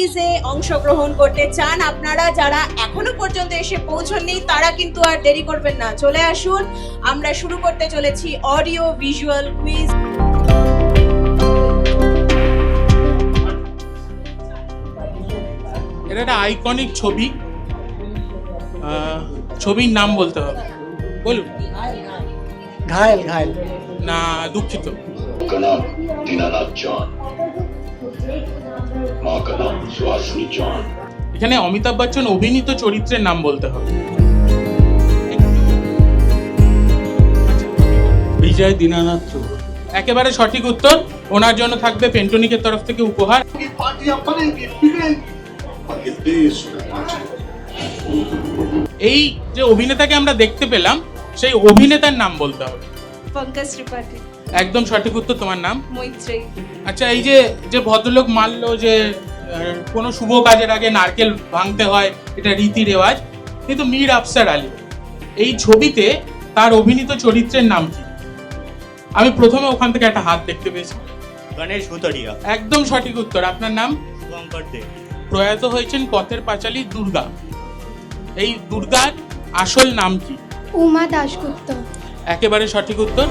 কুইজে অংশগ্রহণ করতে চান আপনারা যারা এখনও পর্যন্ত এসে পৌঁছননি তারা কিন্তু আর দেরি করবেন না। চলে আসুন আমরা শুরু করতে চলেছি অডিও ভিজুয়াল কুইজ এটা একটা আইকনিক ছবি আহ, ছবির নাম বলতে হবে। বলুন। ঘায়েল ঘায়েল। না দুঃখিত। का এখানে অমিতাভ বচ্চন অভিনীত চরিত্রের নাম বলতে হবে। বিজয় দীনানাথ একেবারে সঠিক উত্তর। ওনার জন্য থাকবে পেন্টনিকের তরফ থেকে উপহার। এই যে অভিনেতাকে আমরা দেখতে পেলাম সেই অভিনেতার নাম বলতে হবে। পঙ্কজ ত্রিপাঠী। একদম সঠিক উত্তর তোমার নাম? মৈত্রী আচ্ছা এই যে যে ভদ্রলোক মানলো যে আহ, কোনো শুভ কাজের আগে নারকেল ভাঙতে হয় এটা রীতি রেওয়াজ কিন্তু মীর আফসার আলী এই ছবিতে তার অভিনীত চরিত্রের নাম কি? আমি প্রথমে ওখান থেকে একটা হাত দেখতে পেয়েছি। গণেশ ভুতরিয়া। একদম সঠিক উত্তর আপনার নাম? শুভঙ্কর দে। প্রয়াত হয়েছেন পথের পাঁচালী দুর্গা। এই দুর্গার আসল নাম কি? উমা দাশগুপ্ত। একেবারে সঠিক উত্তর?